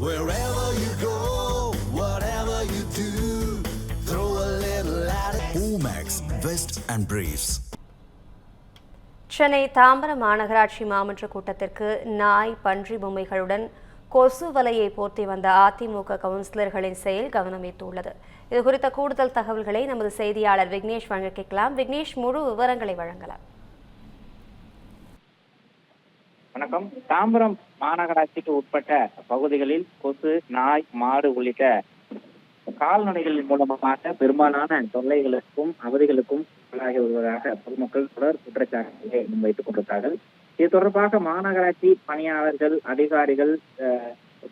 Wherever you go, whatever you do, throw a little at it. Omax, Vest and Briefs. Chennai Tambaram மாநகராட்சி மாமன்ற கூட்டத்திற்கு நாய் பன்றி பொம்மைகளுடன் கொசு வலையை போர்த்தி வந்த அதிமுக கவுன்சிலர்களின் செயல் கவனம் ஈர்த்துள்ளது இது குறித்த கூடுதல் தகவல்களை நமது செய்தியாளர் விக்னேஷ் வழங்க கேட்கலாம் விக்னேஷ் முழு விவரங்களை வழங்கலாம் வணக்கம் தாம்பரம் மாநகராட்சிக்கு உட்பட்ட பகுதிகளில் கொசு நாய் மாடு உள்ளிட்ட கால்நடைகளின் மூலமாக பெரும்பாலான தொல்லைகளுக்கும் அவதிகளுக்கும் உள்ளாகி வருவதாக பொதுமக்கள் தொடர் குற்றச்சாட்டுகளை முன்வைத்துக் கொண்டிருந்தார்கள் இது தொடர்பாக மாநகராட்சி பணியாளர்கள் அதிகாரிகள்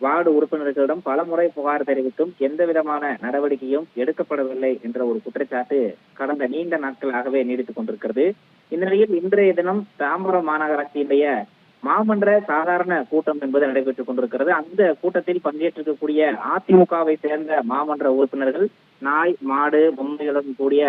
வார்டு உறுப்பினர்களிடம் பலமுறை புகார் தெரிவித்தும் எந்த விதமான நடவடிக்கையும் எடுக்கப்படவில்லை என்ற ஒரு குற்றச்சாட்டு கடந்த நீண்ட நாட்களாகவே நீடித்துக் கொண்டிருக்கிறது. இந்த நிலையில் இன்றைய தினம் தாம்பரம் மாநகராட்சியினுடைய மாமன்ற சாதாரண கூட்டம் என்பது நடைபெற்றுக் கொண்டிருக்கிறது. அந்த கூட்டத்தில் பங்கேற்றிருக்கக்கூடிய அதிமுகவை சேர்ந்த மாமன்ற உறுப்பினர்கள் நாய் மாடு பொம்மைகளுடன் கூடிய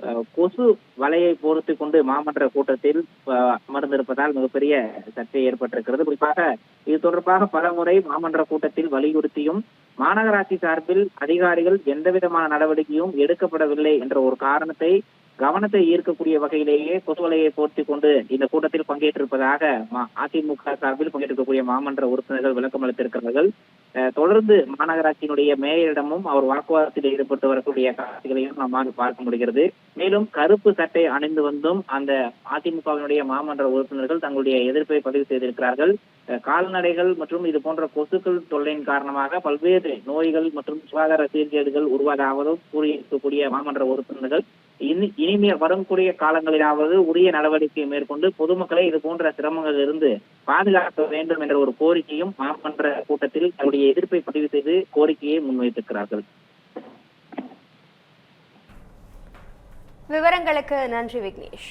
அஹ், கொசு வலையை பொறுத்து கொண்டு மாமன்ற கூட்டத்தில் அஹ், அமர்ந்திருப்பதால் மிகப்பெரிய சர்ச்சை ஏற்பட்டிருக்கிறது. குறிப்பாக இது தொடர்பாக பலமுறை மாமன்ற கூட்டத்தில் வலியுறுத்தியும் மாநகராட்சி சார்பில் அதிகாரிகள் எந்த விதமான நடவடிக்கையும் எடுக்கப்படவில்லை என்ற ஒரு காரணத்தை கவனத்தை ஈர்க்கக்கூடிய வகையிலேயே கொசுவலையை போர்த்தி கொண்டு இந்த கூட்டத்தில் பங்கேற்றிருப்பதாக மா- அதிமுக சார்பில் பங்கேற்றிருக்கக்கூடிய மாமன்ற உறுப்பினர்கள் விளக்கம் அளித்திருக்கிறார்கள். தொடர்ந்து மாநகராட்சியினுடைய மேயரிடமும் அவர் வாக்குவாதத்தில் ஈடுபட்டு வரக்கூடிய காட்சிகளையும் நம்மால் பார்க்க முடிகிறது. மேலும் கருப்பு சட்டை அணிந்து வந்தும் அந்த அதிமுகவினுடைய மாமன்ற உறுப்பினர்கள் தங்களுடைய எதிர்ப்பை பதிவு செய்திருக்கிறார்கள். அஹ், கால்நடைகள் மற்றும் இது போன்ற கொசுக்கள் தொல்லையின் காரணமாக பல்வேறு நோய்கள் மற்றும் சுகாதார சீர்கேடுகள் உருவாதாவதும் கூறியிருக்கக்கூடிய மாமன்ற உறுப்பினர்கள் இனி இனிமே வரக்கூடிய காலங்களிலாவது உரிய நடவடிக்கை மேற்கொண்டு பொதுமக்களை இது போன்ற சிரமங்களில் இருந்து பாதுகாக்க வேண்டும் என்ற ஒரு கோரிக்கையும் மாமன்ற கூட்டத்தில் தன்னுடைய எதிர்ப்பை பதிவு செய்து கோரிக்கையை முன்வைத்திருக்கிறார்கள். விவரங்களுக்கு நன்றி விக்னேஷ்.